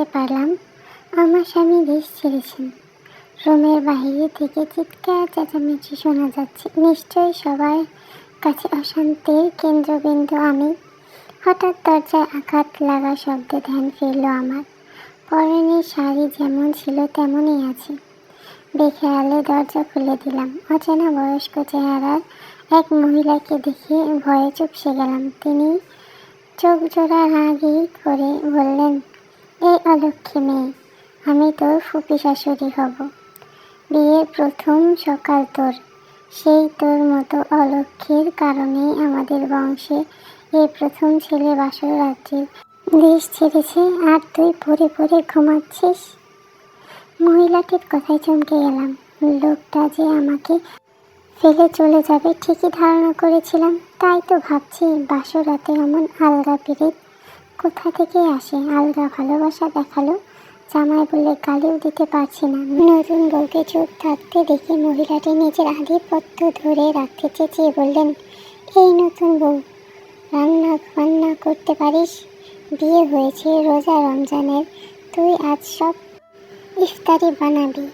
জানতে পারলাম। আমার স্বামী দেশ ছেড়েছেন রুমের বাইরে থেকে চিৎকার চেঁচামেচি শোনা যাচ্ছে। নিশ্চয়ই সবার কাছে অশান্তির কেন্দ্রবিন্দু আমি। হঠাৎ দরজায় আঘাত লাগা শব্দে ধ্যান ফিরল আমার। পরনের শাড়ি যেমন ছিল তেমনই আছে। বেখেয়ালে দরজা খুলে দিলাম। অচেনা বয়স্ক চেহারার এক মহিলাকে দেখে ভয়ে চুপসে গেলাম। তিনি চোখ জোড়া রাগি করে বললেন এই অলক্ষী মেয়ে, আমি তোর ফুপি শাশুড়ি হব। বিয়ের প্রথম সকাল তোর, সেই তোর মতো অলক্ষীর কারণেই আমাদের বংশে এই প্রথম ছেলে বাসর রাত্রির দেশ ছেড়েছে, আর তুই পরে পরে ঘুমাচ্ছিস। মহিলাটির কথায় চমকে গেলাম। লোকটা যে আমাকে ফেলে চলে যাবে ঠিকই ধারণা করেছিলাম, তাই তো ভাবছি বাসর রাতে এমন আলগা পিরিত কোথা থেকে আসে? আলগা ভালোবাসা দেখাল। জামাই বলে গালিও দিতে পারছি না। নতুন বউকে চোখ থাকতে দেখে মহিলাটি নিজের আধিপত্য ধরে রাখতে চেঁচিয়ে বললেন, এই নতুন বউ, রান্না বান্না করতে পারিস? বিয়ে হয়েছে রোজা রমজানের। তুই আজ সব ইফতারি বানাবি।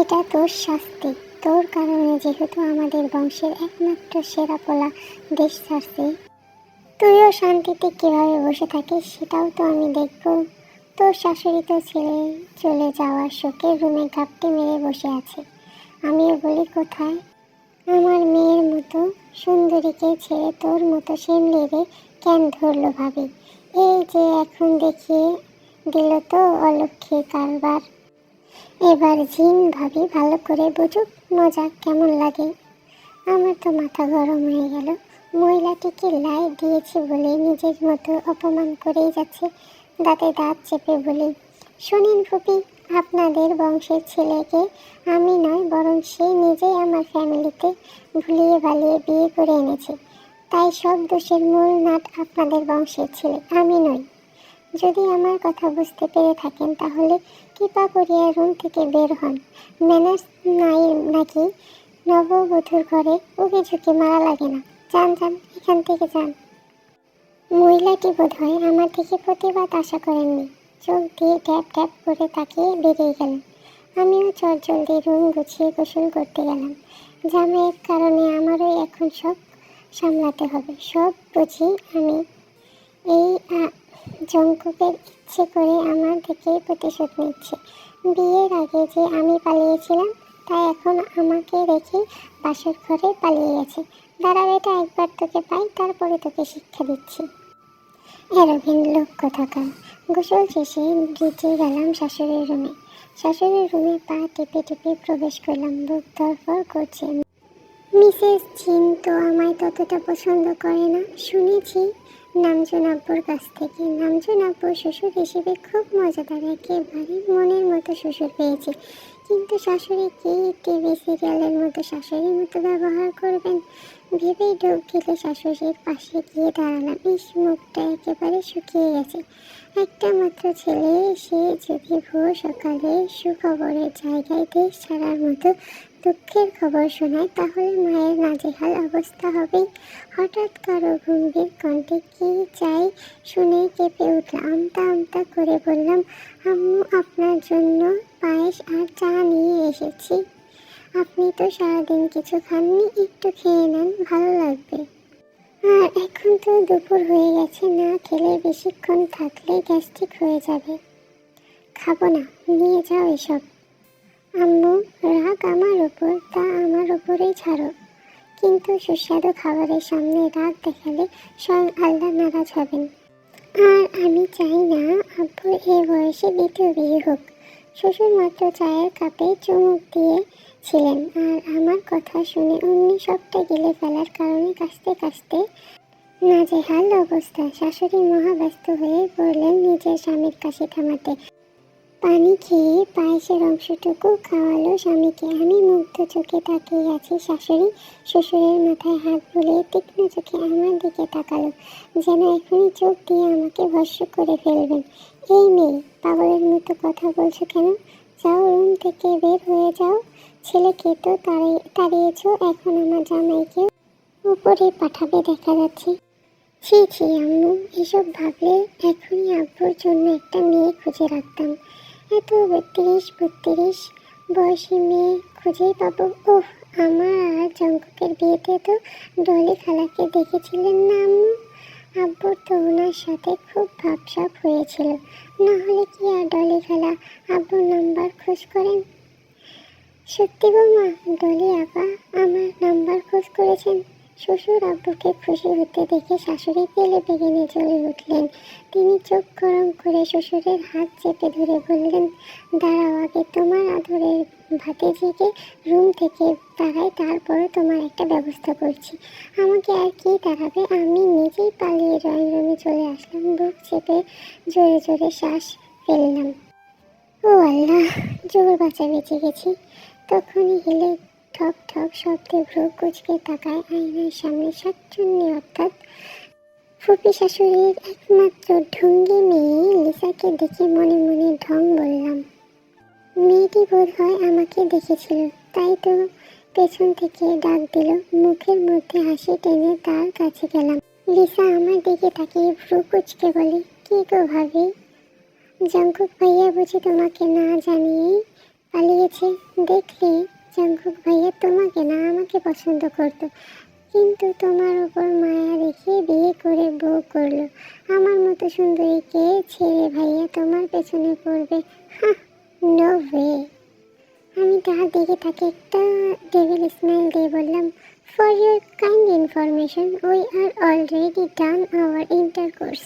এটা তোর শাস্তি। তোর কারণে যেহেতু আমাদের বংশের একমাত্র সেরা পোলা দেশ ছাড়ছে তুইও শান্তিতে কীভাবে বসে থাকিস সেটাও তো আমি দেখব। তোর শাশুড়ি তো ছেলে চলে যাওয়ার শোকে রুমে গাপটি মেরে বসে আছে। আমিও বলি, কোথায়? আমার মেয়ের মতো সুন্দরীকে ছেড়ে তোর মতো সেমলেরে কেন ধরলো ভাবি? এই যে এখন দেখিয়ে দিল তো অলক্ষী কারবার। এবার জিন ভাবি ভালো করে বুঝুক, মজা কেমন লাগে? আমার তো মাথা গরম হয়ে গেল। মহিলাটিকে লাই দিয়েছে বলে নিজের মতো অপমান করেই যাচ্ছে, দাঁতে দাঁত চেপে বলে, শুনিন ফুপি, আপনাদের বংশের ছেলেকে আমি নয়, বরং সে নিজেই আমার ফ্যামিলিতে ভুলিয়ে ভালিয়ে বিয়ে করে এনেছে। তাই সব দোষের মূল নাট আপনাদের বংশের ছেলে, আমি নই। যদি আমার কথা বুঝতে পেরে থাকেন তাহলে কৃপা করিয়া রুম থেকে বের হন। ম্যানার্স নাই নাকি নববধূর ঘরে উগে ঝুঁকে মারা লাগে না। যান যান, এখান থেকে যান। মহিলাটি বোধ হয় আমার দিকে প্রতিবাদ আশা করেননি। চোখ দিয়ে ট্যাপ ট্যাপ করে তাকিয়ে বেরিয়ে গেলেন। আমিও চট জলদি রুম গুছিয়ে গোসল করতে গেলাম। জামাইয়ের কারণে আমারও এখন সব সামলাতে হবে। সব বুঝি আমি। এই জঙ্কুকের ইচ্ছে করে আমার থেকে প্রতিশোধ নিচ্ছে। বিয়ের আগে যে আমি পালিয়েছিলাম তাই এখন আমাকে রেখে বাসর ঘরে পালিয়ে গেছে। দাঁড়া বেটা একবার তোকে পাই, তারপরে তোকে শিক্ষা দিচ্ছি। এরকম লোক কোথাকার? গোসল শেষে নিচে গেলাম শাশুড়ির রুমে। শাশুড়ির রুমে পা টিপে টিপে প্রবেশ করলাম, বুক ধরফর করছে। মিসেস জিন তো আমায় ততটা পছন্দ করে না, শুনেছি নামজন আব্বুর কাছ থেকে। নামজন আব্বুর শ্বশুর হিসেবে খুব মজাদার, একেবারে মনের মতো শ্বশুর পেয়েছে। কিন্তু শাশুড়ি কি টিভি সিরিয়ালের মতো শাশুড়ির মতো ব্যবহার করবেন? ভেবেই ঢোক গেলে শাশুড়ির পাশে গিয়ে দাঁড়ালাম ইস মুখটা একেবারে শুকিয়ে গেছে। একটা মাত্র ছেলে, সে যদি ভোর সকালে সুখবরের জায়গায় দেশ ছাড়ার মতো দুঃখের খবর শোনায়, তাহলে মায়ের নাজেহাল অবস্থা হবেই। হঠাৎ কারও গম্ভীর কণ্ঠে কি চাই শুনে কেঁপে উঠলাম আমতা আমতা করে বললাম, আম্মু, আপনার জন্য পায়েস আর চা নিয়ে এসেছি। আপনি তো সারাদিন কিছু খাননি, একটু খেয়ে নেন, ভালো লাগবে। আর এখন তো দুপুর হয়ে গেছে না খেলে বেশিক্ষণ থাকলে গ্যাস্ট্রিক হয়ে যাবে। খাব না, নিয়ে যাও এসব। আম্মু, রাগ আমার ওপর, তা আমার ওপরেই ছাড়ো। কিন্তু সুস্বাদু খাবারের সামনে রাগ দেখালে স্বয়ং আল্লাহ নারাজ হবেন। আর আমি চাই না আব্বুর এ বয়সে দ্বিতীয় বিয়ে হোক। শ্বশুর মাত্র চায়ের কাপে চুমুক দিয়েছিলেন আর আমার কথা শুনে অমনি সবটা গিলে ফেলার কারণে কাশতে কাশতে নাজেহাল অবস্থা। শাশুড়ি মহা ব্যস্ত হয়ে পড়লেন নিজের স্বামীর কাছে থামাতে। পানি খেয়ে পায়েসের অংশটুকু খাওয়ালো স্বামীকে। আমি মুগ্ধ চোখে তাকিয়ে আছি শাশুড়ি। শ্বশুরের মাথায় হাত বুলিয়ে তীক্ষ্ণ চোখে আমার দিকে তাকালো। যেন এখনই চোখ দিয়ে আমাকে ভস্য করে ফেলবেন। এই মেয়ে, পাগলের মতো কথা বলছো কেন? যাও রুম থেকে বের হয়ে যাও। ছেলেকে তো তাড়িয়ে তাড়িয়েছো, এখন আমার জামাইকে উপরে পাঠাবে দেখা যাচ্ছে। ছি ছি, আম্মু, এসব ভাবলে এখনই আব্বুর জন্য একটা মেয়ে খুঁজে রাখতাম। এত বত্রিশ বত্রিশ বয়সী মেয়ে খুঁজেই পাবো। ওহ আমার আর জঙ্কুকের বিয়েতে তো ডলি খালাকে দেখেছিলেন না আম্মু? আব্বুর তো ওনার সাথে খুব ভাবসাব হয়েছিল। না হলে কি আর ডলি খালা আব্বুর নাম্বার খোঁজ করেন? সত্যি বৌমা ডলি আপা আমার নাম্বার খোঁজ করেছেন। শ্বশুর আব্বুকে খুশি হতে দেখে শাশুড়ি তেলে বেগেনে জ্বলে উঠলেন। তিনি চোখ গরম করে শ্বশুরের হাত চেপে ধরে বললেন, দাঁড়াও আগে তোমার আদরের ভাতিজিকে রুম থেকে তাড়াই তারপরে তোমার একটা ব্যবস্থা করছি। আমাকে আর কি তাড়াবে আমি নিজেই পালিয়ে ড্রয়িং রুমে চলে আসলাম, বুক চেপে জোরে জোরে শ্বাস ফেললাম। ও আল্লাহ, জোর বাঁচা বেঁচে গেছি। তখনই হেলে ঠক ঠক শব্দে ভ্রু কুচকে তাকায় আয়নার সামনে সাতচন্নি অর্থাৎ ফুপি শাশুড়ির একমাত্র ঢঙ্গি মেয়ে লিসাকে দেখে মনে মনে ঢং বললাম, মেয়েটি বোধ হয় আমাকে দেখেছিল। তাই তো পেছন থেকে ডাক দিল। মুখের মধ্যে হাসি টেনে তার কাছে গেলাম। লিসা আমার দিকে তাকিয়ে ভ্রু কুচকে বলে, কি গো ভাবি? জঙ্কুক ভাইয়া বুঝি তোমাকে না জানিয়েই পালিয়েছে। দেখলে জঙ্কুক ভাইয়া তোমাকে না, আমাকে পছন্দ করতো। কিন্তু তোমার ওপর মায়া রেখে বিয়ে করে বউ করল। আমার মতো সুন্দরীকে ছেড়ে ভাইয়া তোমার পেছনে পড়বে? নো ওয়ে আমি তাহার দিকে তাকে একটা ডেভিল স্মাইল দিয়ে বললাম for your kind information we are already done our intercourse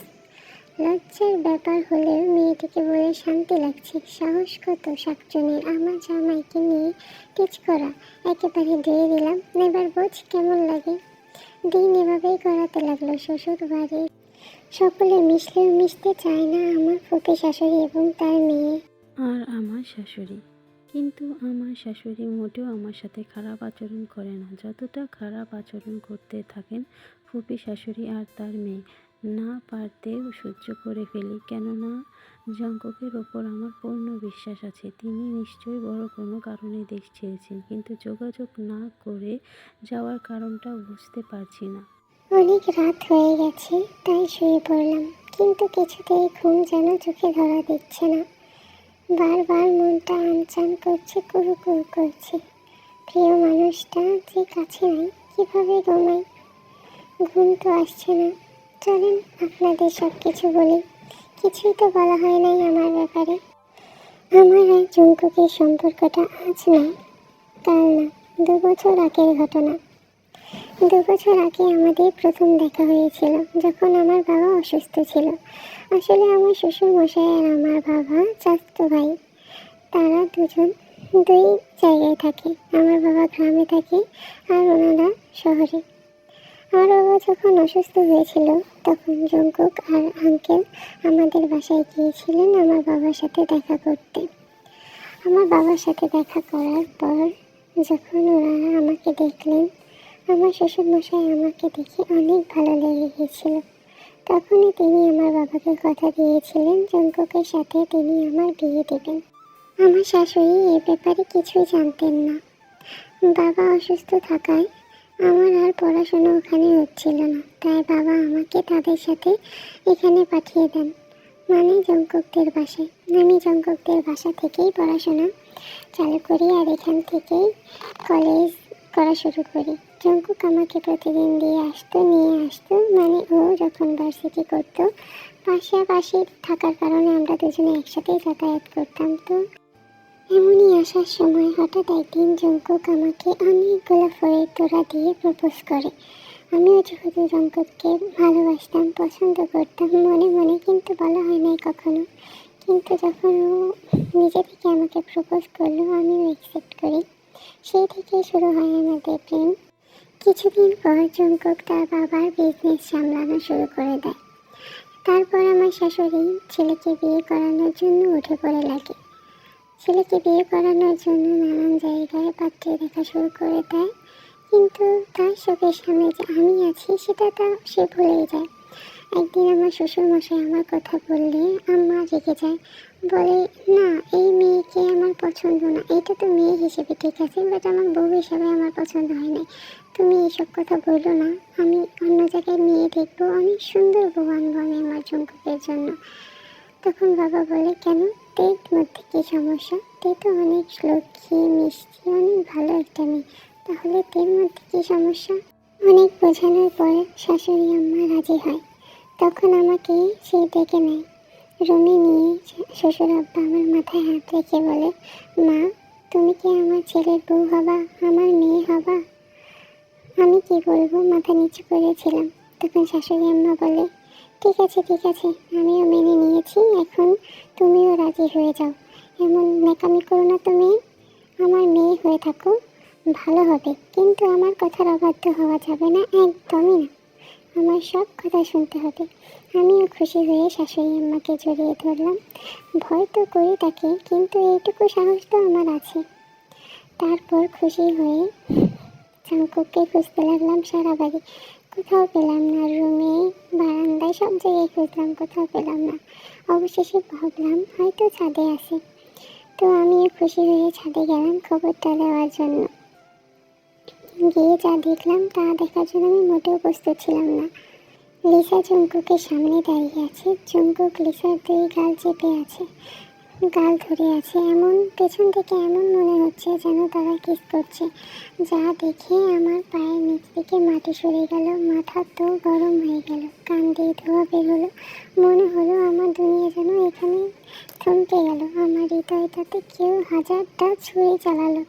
লজ্জার ব্যাপার হলেও মেয়েটিকে বলে শান্তি লাগছে। সাহস কত শাকচুনির আমার জামাইকে নিয়ে টিচ করা। একেবারে দিয়ে দিলাম। এবার বোঝ কেমন লাগে। দিন এভাবেই করাতে লাগল শ্বশুর বাড়ি সকলে মিশলেও মিশতে চায় না আমার ফুপি শাশুড়ি এবং তার মেয়ে। আর আমার শাশুড়ি। কিন্তু আমার শাশুড়ি মোটেও আমার সাথে খারাপ আচরণ করে না। যতটা খারাপ আচরণ করতে থাকেন ফুপি শাশুড়ি আর তার মেয়ে। না পারতেও সহ্য করে ফেলি। কেননা, জঙ্ককের ওপর আমার পূর্ণ বিশ্বাস আছে। তিনি নিশ্চয়ই বড় কোনো কারণে দেশ ছেড়েছেন, কিন্তু যোগাযোগ না করে যাওয়ার কারণটা বুঝতে পারছি না। অনেক রাত হয়ে গেছে, তাই শুয়ে পড়লাম, কিন্তু কিছুতেই ঘুম যেন চোখে ধরা দিচ্ছে না। বারবার মনটা আনচান করছে, কুরু কুরু করছে। প্রিয় মানুষটা যে কাছে নাই, কীভাবে ঘুমাই ঘুম তো আসছে না। চলেন, আপনাদের সব কিছু বলি। কিছুই তো বলা হয় নাই আমার ব্যাপারে। আমার আর জঙ্কুকের সম্পর্কটা আজ না কাল না, দু বছর আগের ঘটনা। দু বছর আগে আমাদের প্রথম দেখা হয়েছিল, যখন আমার বাবা অসুস্থ ছিল। আসলে আমার শ্বশুর মশাই আর আমার বাবা চাস্তো ভাই, তারা দুজন দুই জায়গায় থাকে। আমার বাবা গ্রামে থাকে আর ওনারা শহরে। বাবা যখন অসুস্থ হয়েছিল, তখন জঙ্কুক আর আঙ্কেল আমাদের বাসায় গিয়েছিলেন আমার বাবার সাথে দেখা করতে। আমার বাবার সাথে দেখা করার পর যখন ওরা আমাকে দেখলেন, আমার শ্বশুরমশাই আমাকে দেখে অনেক ভালো লেগে গিয়েছিল। তখনই তিনি আমার বাবাকে কথা দিয়েছিলেন, জঙ্কুকের সাথে তিনি আমার বিয়ে দেবেন। আমার শাশুড়ি এ ব্যাপারে কিছুই জানতেন না। বাবা অসুস্থ থাকায় আমার আর পড়াশোনা ওখানে হচ্ছিল না। তাই বাবা আমাকে তাদের সাথে এখানে পাঠিয়ে দেন। মানে জঙ্কুকদের বাসায়। আমি জঙ্কুকদের বাসা থেকেই পড়াশোনা চালু করি আর এখান থেকেই কলেজ করা শুরু করি। জঙ্কুক আমাকে প্রতিদিন দিয়ে আসতো, নিয়ে আসতো। মানে ও যখন ভার্সিটি করতো, পাশাপাশি থাকার কারণে আমরা দুজনে একসাথেই যাতায়াত করতাম। তো এমনই আসার সময় হঠাৎ একদিন জঙ্কুক আমাকে অনেকগুলো ফলের তোড়া দিয়ে প্রপোজ করে। আমিও যেহেতু জঙ্কুককে ভালোবাসতাম, পছন্দ করতাম, মনে মনে কিন্তু বলা হয় নাই কখনো। কিন্তু যখন ও নিজে থেকে আমাকে প্রপোজ করল, আমিও অ্যাকসেপ্ট করি। সেই থেকে শুরু হয় আমাদের প্রেম। কিছুদিন পর জঙ্কুক তার বাবার বিজনেস সামলানো শুরু করে দেয়। তারপর আমার শাশুড়ি ছেলেকে বিয়ে করানোর জন্য উঠে পড়ে লাগে। ছেলেকে বিয়ে করানোর জন্য নানান জায়গায় পাত্রে দেখা শুরু করে দেয়। কিন্তু তার চোখের সামনে যে আমি আছি, সেটা তা সে ভুলেই যায়। একদিন আমার শ্বশুরমশাই আমার কথা বললে আম্মা রেগে যায়। বলে, না, এই মেয়েকে আমার পছন্দ না। এটা তো মেয়ে হিসেবে ঠিক আছে বাট আমার বউ হিসাবে আমার পছন্দ হয় না তুমি এইসব কথা বলল না। আমি অন্য জায়গায় মেয়ে দেখব। অনেক সুন্দর বউ আনব আমি আমার জঙ্কুকের জন্য। তখন বাবা বলে, কেন? তের মধ্যে কী সমস্যা? তে তো অনেক লক্ষ্মী, মিষ্টি, অনেক ভালো একটা মেয়ে। তাহলে তের মধ্যে কী সমস্যা? অনেক বোঝানোর পরে শাশুড়ি আম্মা রাজি হয়। তখন আমাকে সে ডেকে নেয়। রুমে নিয়ে শ্বশুর আব্বা আমার মাথায় হাত রেখে বলে, মা, তুমি কি আমার ছেলের বউ হবা? আমার মেয়ে হবা? আমি কি বলব? মাথা নিচু করেছিলাম। তখন শাশুড়ি আম্মা বলে ঠিক আছে ঠিক আছে। আমিও মেনে নিয়েছি, এখন তুমিও রাজি হয়ে যাও। এমন ন্যাকামি করো না তুমি। আমার মেয়ে হয়ে থাকো, ভালো হবে। কিন্তু আমার কথার অবাধ্য হওয়া যাবে না, একদমই না। আমার সব কথা শুনতে হবে। আমিও খুশি হয়ে শাশুড়ি আম্মাকে জড়িয়ে ধরলাম। ভয় তো করি তাকে, কিন্তু এইটুকু সাহস তো আমার আছে। তারপর খুশি হয়ে চাঙ্কুককে খুঁজতে লাগলাম সারা বাড়ি কোথাও পেলাম না, রুমে, বারান্দায় সব জায়গায় খুঁজলাম, কোথাও পেলাম না। অবশেষে ভাবলাম, হয়তো ছাদে আছে। তো আমিও খুশি হয়ে ছাদে গেলাম খবরটা দেওয়ার জন্য। গিয়ে যা দেখলাম, তা দেখার জন্য আমি মোটেও প্রস্তুত ছিলাম না। লিসা জঙ্কুকের সামনে দাঁড়িয়ে আছে। জঙ্কুক লিসার দুই গাল চেপে আছে। গাল ধরে আছে। এমন পেছন থেকে এমন মনে হচ্ছে যেন তারা কিস করছে। যা দেখে আমার পায়ের নিচ থেকে মাটি সরে গেল। মাথা তো গরম হয়ে গেল। কান দিয়ে ধোয়া বের হলো। মনে হলো আমার দুনিয়া যেন এখানে থমকে গেল। আমার হৃদয়টাতে কেউ হাজারটা ছুঁয়ে চালালো।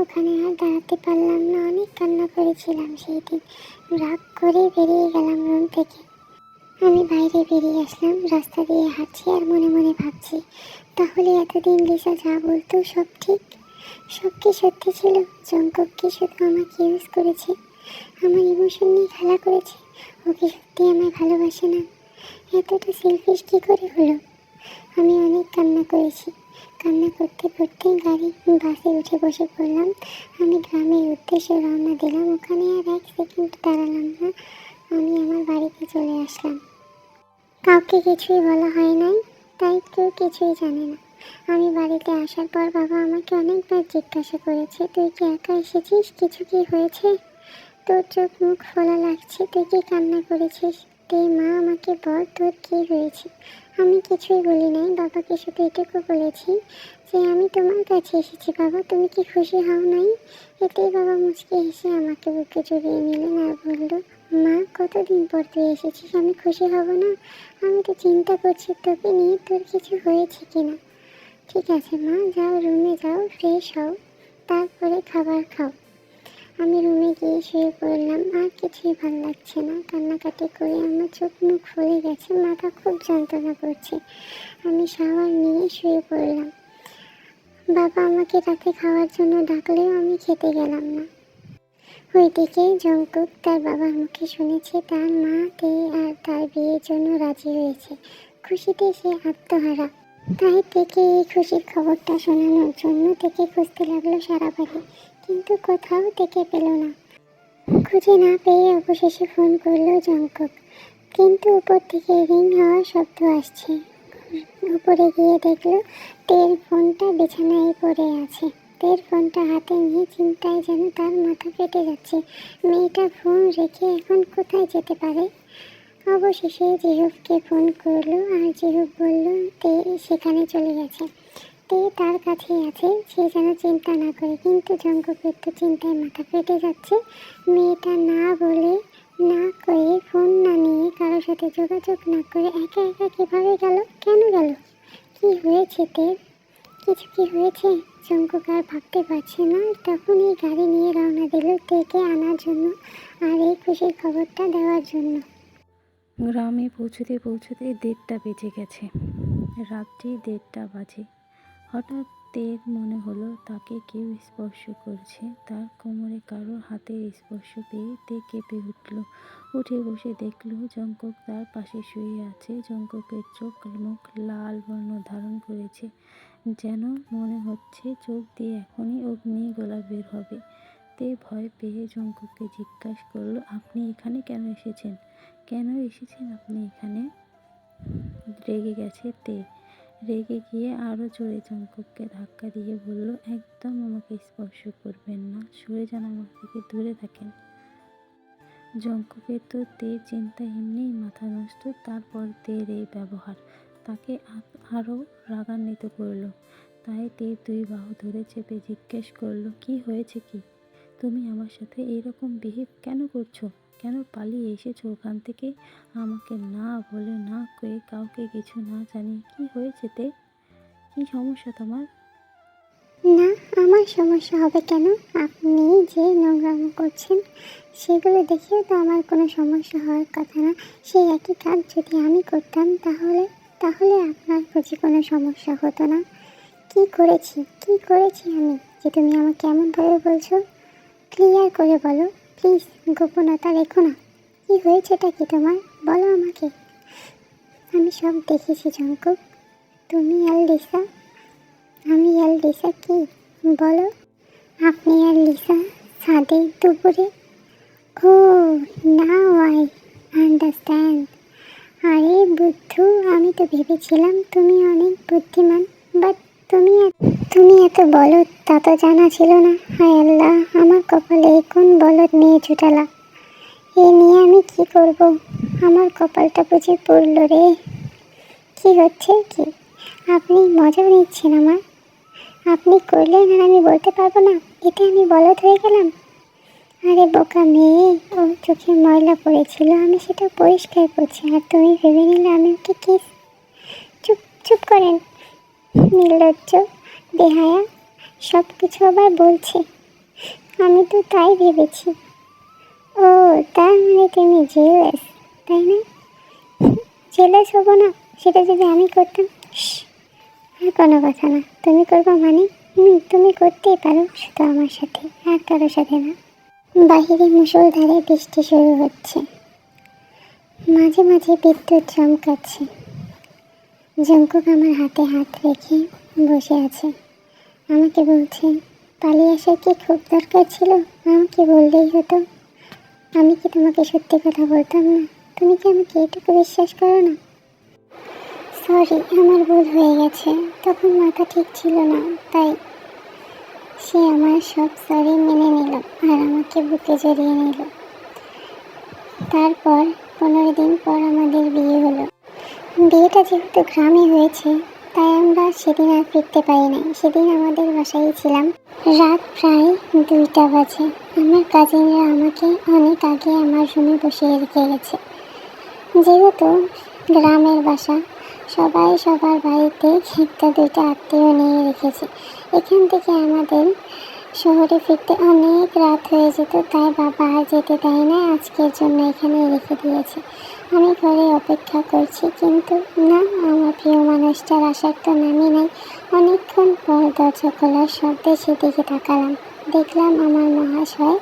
ওখানে আর দাঁড়াতে পারলাম না। অনেক কান্না করেছিলাম সেই দিন। রাগ করে বেরিয়ে গেলাম রুম থেকে। আমি বাইরে বেরিয়ে আসলাম, রাস্তা দিয়ে হাঁটছি আর মনে মনে ভাবছি, তাহলে এতদিন লিসা যা বলতো সব ঠিক? সব কি সত্যি ছিল? জঙ্কক কি শুধু আমাকে ইউজ করেছে? আমার ইমোশন নিয়ে খেলা করেছে? ওকে সত্যি আমায় ভালোবাসে না? এতটা সেলফিশ কী করে হলো? আমি অনেক কান্না করেছি। কান্না করতে করতে গাড়ি বাসে উঠে বসে পড়লাম। আমি গ্রামের উদ্দেশ্যে রওনা দিলাম। ওখানে আর এক সেকেন্ড দাঁড়ালাম না। আমি আমার বাড়িতে চলে আসলাম। কাউকে কিছুই বলা হয় নাই, তাই কেউ কিছুই জানে না। আমি বাড়িতে আসার পর বাবা আমাকে অনেকবার জিজ্ঞাসা করেছে, তুই কি একা এসেছিস? কিছু কি হয়েছে? তোর চোখ মুখ ফোলা লাগছে, তুই কি কান্না করেছিস? তে মা, আমাকে বল তোর কি হয়েছে? আমি কিছুই বলি নাই, বাবাকে শুধু এটুকু বলেছি যে আমি তোমার কাছে এসেছি। বাবা, তুমি কি খুশি হও নাই? এতেই বাবা মুচকে হেসে আমাকে বুকে জড়িয়ে নিলেন আর বলল মা, কতদিন পর তুই এসেছিস? আমি খুশি হব না। আমি তো চিন্তা করছি, তোকে নিয়ে তোর কিছু হয়েছে কি না ঠিক আছে মা, যাও রুমে যাও ফ্রেশ হও, তারপরে খাবার খাও। আমি রুমে গিয়ে শুয়ে পড়লাম, আর কিছুই ভালো লাগছে না। কান্নাকাটি করে আমার চোখ মুখ ফুলে গেছে, মাথা খুব যন্ত্রণা করছে। আমি শাওয়ার নিয়ে শুয়ে পড়লাম। বাবা আমাকে রাতে খাওয়ার জন্য ডাকলেও আমি খেতে গেলাম না। ওইদিকে জঙ্কুক তার বাবার মুখে শুনেছে, তার মা তে আর তার বিয়ের জন্য রাজি হয়েছে। খুশিতে সে আত্মহারা। তাই থেকে এই খুশির খবরটা শোনানোর জন্য থেকে খুঁজতে লাগল সারা বাড়ি, কিন্তু কোথাও থেকে পেল না। খুঁজে না পেয়ে অবশেষে ফোন করল জঙ্কুক কিন্তু উপর থেকে রিং হওয়ার শব্দ আসছে। উপরে গিয়ে দেখল তের ফোনটা বিছানায় পড়ে আছে। তের ফোনটা হাতে নিয়ে চিন্তায় যেন তার মাথা ফেটে যাচ্ছে। মেয়েটা ফোন রেখে এখন কোথায় যেতে পারে? অবশেষে জিহুফকে ফোন করল আর জিহুফ বলল, তে সেখানে চলে গেছে। তে তার কাছেই আছে, সে যেন চিন্তা না করে, কিন্তু জঙ্গকের তো চিন্তায় মাথা ফেটে যাচ্ছে। মেয়েটা না বলে, না করে ফোন না নিয়ে কারোর সাথে যোগাযোগ না করে একা একা কীভাবে গেল? কেন গেল? কি হয়েছে তের কিছু কি হয়েছে? জঙ্কুক আর ভাবতে পারছে না। তখনই গাড়ি নিয়ে রওনা দিল তেকে আনার জন্য আর এই খুশির খবরটা দেওয়ার জন্য। গ্রামে পৌঁছতে পৌঁছতে দেড়টা বেজে গেছে। রাত্রি দেড়টা বাজে। হঠাৎ তের মনে হলো, তাকে কেউ স্পর্শ করছে। তার কোমরে কারোর হাতের স্পর্শ পেয়ে তে কেঁপে উঠল। উঠে বসে দেখল, জঙ্কক তার পাশে শুয়ে আছে। জঙ্ককের চোখ, মুখ লাল বর্ণ ধারণ করেছে। যেন মনে হচ্ছে চোখ দিয়ে এখনই অগ্নি গোলা বের হবে। তে ভয় পেয়ে জঙ্কককে জিজ্ঞাসা করল, আপনি এখানে কেন এসেছেন? কেন এসেছেন আপনি এখানে? রেগে গেছে তে। রেগে গিয়ে আরও জোরে জঙ্কুককে ধাক্কা দিয়ে বলল, একদম আমাকে স্পর্শ করবেন না, সরে যান আমার থেকে, দূরে থাকেন। জঙ্কুকের তো তে চিন্তা এমনিই মাথা নষ্ট, তারপর তের এই ব্যবহার। তাকে আরও রাগান্বিত করল। তাই তে দুই বাহু ধরে চেপে জিজ্ঞেস করল, কি হয়েছে কি? তুমি আমার সাথে এরকম বিহেভ কেন করছ? কেন পালিয়ে এসেছ ওখান থেকে? আমাকে না বলে, না কয়ে কাউকে কিছু না জানিয়ে কি হয়েছে তে? কি সমস্যা তোমার? না, আমার সমস্যা হবে কেন? আপনি যে নোংরামো করছেন, সেগুলো দেখেও তো আমার কোনো সমস্যা হওয়ার কথা না। সেই একই কাজ যদি আমি করতাম, তাহলে তাহলে আপনার বুঝি কোনো সমস্যা হতো না? কি করেছি? কি করেছি আমি? যে তুমি আমাকে এমনভাবে বলছো? ক্লিয়ার করে বলো। প্লিজ গোপনতা রেখো না। কি হয়েছেটা কি তোমার? বলো আমাকে। আমি সব দেখেছি, জঙ্কুক। তুমি আর লিসা আমি আর লিসা কি? বলো। আপনি আর লিসা ছাদে দুপুরে? ও, নাও আই আন্ডারস্ট্যান্ড। আরে বুদ্ধু, আমি তো ভেবেছিলাম তুমি অনেক বুদ্ধিমান বাট তুমি তুমি এত বলদ, তা তো জানা ছিল না। হায় আল্লাহ, আমার কপালে কোন বলদ নিয়ে জুটালা? এ নিয়ে আমি কি করব? আমার কপালটা বুঝি পড়ল রে। কি হচ্ছে কি? আপনি মজা নিচ্ছেন আমার। আপনি করলেন আর আমি বলতে পারব না, এতে আমি বলদ হয়ে গেলাম? আরে বোকা মেয়ে ও চোখে ময়লা পড়েছিল, আমি সেটা পরিষ্কার করছি, আর তুমি ভেবে নিলে আমি ওকে কিস। চুপ চুপ করেন, নির্লজ্জ, বেহায়া সব কিছু আবার বলছে। আমি তো তাই ভেবেছি। ও, তার মানে তুমি জেলাস তাই না? জেলাস হব না, সেটা যদি আমি করতাম আর কোনো কথা না। তুমি করব মানে? তুমি করতেই পারো, শুধু আমার সাথে, আর কারোর সাথে না। বাহিরে মুষলধারে বৃষ্টি শুরু হচ্ছে। মাঝে মাঝে বিদ্যুৎ চমকাচ্ছে। জঙ্কুক আমার হাতে হাত রেখে বসে আছে। আমাকে বলছে, পালিয়ে আসার কি খুব দরকার ছিল? আমাকে বললেই হতো। আমি কি তোমাকে সত্যি কথা বলতাম না? তুমি কি আমাকে এটুকু বিশ্বাস করো না? সরি আমার ভুল হয়ে গেছে। তখন মাথা ঠিক ছিল না, তাই সে আমার সব সরি মেনে নিল আর আমাকে বুকে জড়িয়ে নিল। তারপর পনেরো দিন পর আমাদের বিয়ে হলো। বিয়েটা যেহেতু গ্রামে হয়েছে, তাই আমরা সেদিন আর ফিরতে পারি নাই। সেদিন আমাদের বাসায় ছিলাম। রাত প্রায় দুইটা বাজে। আমার কাজিনরা আমাকে অনেক আগে আমার রুমে বসিয়ে রেখে গেছে। যেহেতু গ্রামের বাসা সবাই সবার বাড়িতে একটা দুইটা আত্মীয় নিয়ে রেখেছে। এখান থেকে আমাদের শহরে ফিরতে অনেক রাত হয়ে যেত, তাই বাবা আর যেতে দেয় না, আজকের জন্য এখানে রেখে দিয়েছে। আমি ঘরে অপেক্ষা করছি, কিন্তু না, আমার প্রিয় মানুষটার আসার তো নামই নাই। অনেকক্ষণ পর দরজা খোলার শব্দে সেদিকে তাকালাম। দেখলাম আমার মহাশয়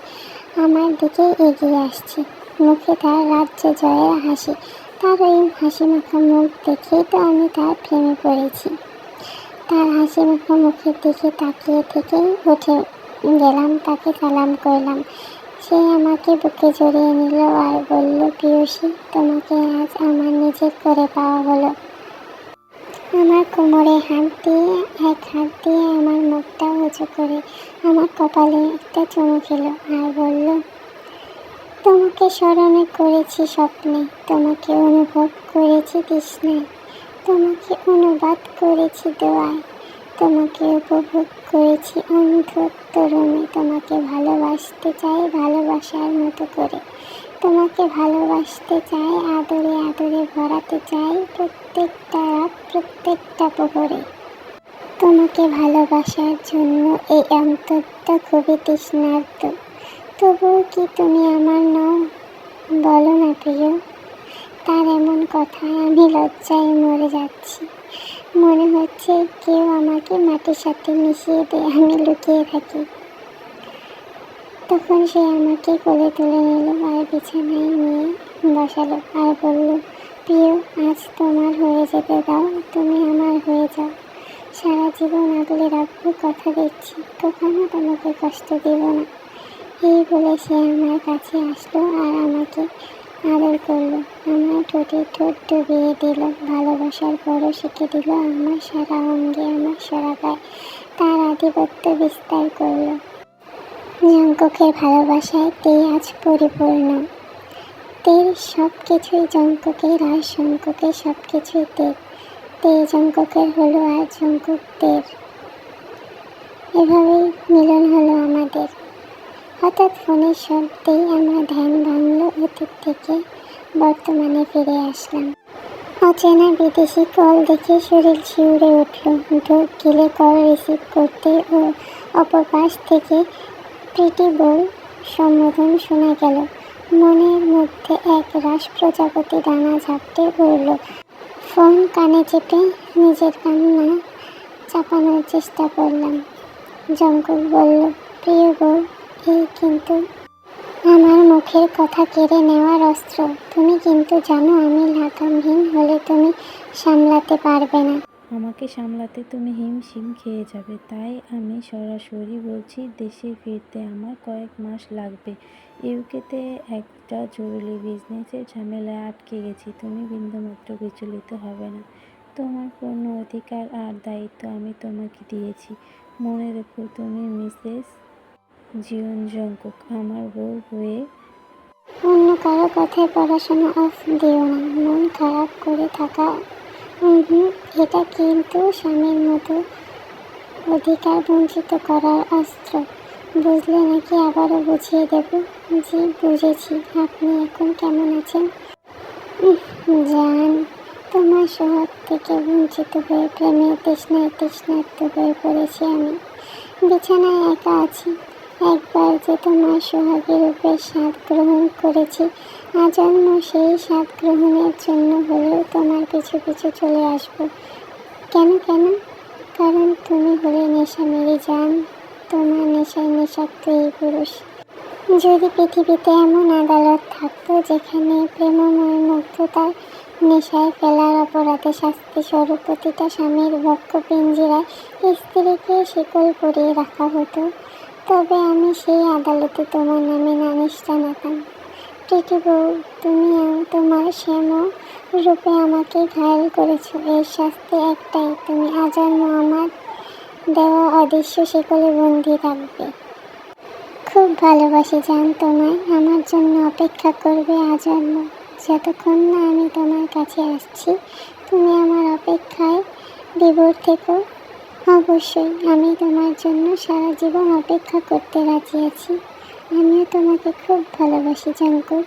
আমার দিকে এগিয়ে আসছে। মুখে তার রাজ্য জয়ের হাসি। তার এই হাসি মাখা মুখ দেখেই তো আমি তার প্রেমে পড়েছি। তার হাসি মাখা মুখের দিকে তাকিয়ে থেকে উঠে গেলাম, তাকে সালাম করলাম। সে আমাকে বুকে জড়িয়ে নিল আর বলল পিয়সী তোমাকে আজ আমার নিজের করে পাওয়া হলো। আমার কোমরে হাত দিয়ে, এক হাত দিয়ে আমার মুখটা উঁচু করে আমার কপালে একটা চুমু খেলো আর বলল তোমাকে স্মরণে করেছি স্বপ্নে। তোমাকে অনুভব করেছি তৃষ্ণায়। তোমাকে অনুবাদ করেছি দোয়ায়। তোমাকে উপভোগ করেছি অন্ধ তরুণে তোমাকে ভালোবাসতে চাই ভালোবাসার মতো করে। তোমাকে ভালোবাসতে চাই আদরে আদরে ভরাতে চাই প্রত্যেকটা রাত, প্রত্যেকটা প্রহরে তোমাকে ভালোবাসার জন্য এই অন্তরটা খুবই তৃষ্ণার্ত। তবুও কি তুমি আমার নও বলো না প্রিয়। তার এমন কথায় আমি লজ্জায় মরে যাচ্ছি। মনে হচ্ছে কেউ আমাকে মাটির সাথে মিশিয়ে দিয়ে আমি লুকিয়ে থাকি। তখন সে আমাকে কোলে তুলে নিল আর বিছানায় নিয়ে বসালো আর বলল, প্রিয়, আজ তোমার হয়ে যেতে দাও। তুমি আমার হয়ে যাও। সারা জীবন আগলে রাখব, কথা দিচ্ছি। কখনো তোমাকে কষ্ট দেব না। এই বলে সে আমার কাছে আসলো আর আমাকে আদর করল। আমার ঠোঁটে ঠোঁট ডুবিয়ে দিল। ভালোবাসার বড় শিখে দিল আমার সারা অঙ্গে, আমার সারা গায়ে। তার আধিপত্য বিস্তার করল। জঙ্ককের ভালোবাসায় তে আজ পরিপূর্ণ। তের সব কিছুই জঙ্ককের আর শঙ্ককের সব কিছুই তের তে জঙ্ককের হলো আর জঙ্কক তের। এভাবেই মিলন হলো আমাদের। হঠাৎ ফোনের শব্দেই আমার ধ্যান ভাঙল অতীত থেকে বর্তমানে ফিরে আসলাম। অচেনা বিদেশি কল দেখে শরীর শিউরে উঠল। ঢোক গিলে কল রিসিভ করতে ও অপর পাশ থেকে প্রীতি বল সম্বোধন শোনা গেল। মনের মধ্যে এক রাস প্রজাপতি দানা ঝাপটে উড়ল। ফোন কানে চেপে নিজের কান্না চাপানোর চেষ্টা করলাম। জঙ্কুক বলল, প্রিয় বউ কিন্তু আমার মুখের কথা কেড়ে নেওয়ার অস্ত্র। তুমি কিন্তু জানো আমি লাগামহীন হলে তুমি সামলাতে পারবে না। আমাকে সামলাতে তুমি হিমশিম খেয়ে যাবে, তাই আমি সরাসরি বলছি দেশে ফিরতে আমার কয়েক মাস লাগবে। ইউকেতে একটা জরুরি বিজনেসের ঝামেলায় আটকে গেছি, তুমি বিন্দুমাত্র বিচলিত হবে না। তোমার পূর্ণ অধিকার আর দায়িত্ব আমি তোমাকে দিয়েছি। মনে রেখো তুমি মিসেস জীবন জঙ্কুক আমার বউ হয়ে অন্য কারও কথায় পড়াশোনা অফ দিও না। মন খারাপ করে থাকা এটা কিন্তু স্বামীর মতো অধিকার বঞ্চিত করার অস্ত্র। বুঝলে নাকি? আবারও বুঝিয়ে দেব। জি, বুঝেছি। আপনি এখন কেমন আছেন? জান, তোমার শহর থেকে বঞ্চিত হয়ে প্রেমের তৃষ্ণায় তৃষ্ণার্ত হয়ে পড়েছি আমি। বিছানায় একা আছি। একবার যে তোমার সোহাগের রূপে স্বাদ গ্রহণ করেছি আজন্ম সেই স্বাদ গ্রহণের জন্য হলেও তোমার পিছু পিছু চলে আসব। কেন কেন? কারণ তুমি হলে নেশা মেরে যান, তোমার নেশায় নেশাক্ত এই পুরুষ। যদি পৃথিবীতে এমন আদালত থাকতো যেখানে প্রেমময় মুগ্ধতার নেশায় ফেলার অপরাধে শাস্তি স্বরূপ প্রতিটা স্বামীর বক্ষ পিঞ্জিরায় স্ত্রীকে শিকল পরিয়ে রাখা হতো তবে আমি সেই আদালতে তোমার নামে নালিশ জানাতাম প্রীতি বউ তুমি তোমার শ্যাম রূপে আমাকে ঘায়াল করেছ। এর শাস্তি একটাই, তুমি আজন্ম আমার দেওয়া অদৃশ্য শিকলে বন্দি থাকবে। খুব ভালোবাসি জান তোমায়, আমার জন্য অপেক্ষা করবে আজন্ম যতক্ষণ না আমি তোমার কাছে আসছি, তুমি আমার অপেক্ষায় বিভোর থেকো। অবশ্যই, আমি তোমার জন্য সারা জীবন অপেক্ষা করতে রাজি আছি। আমিও তোমাকে খুব ভালোবাসি, জাঙ্কুক।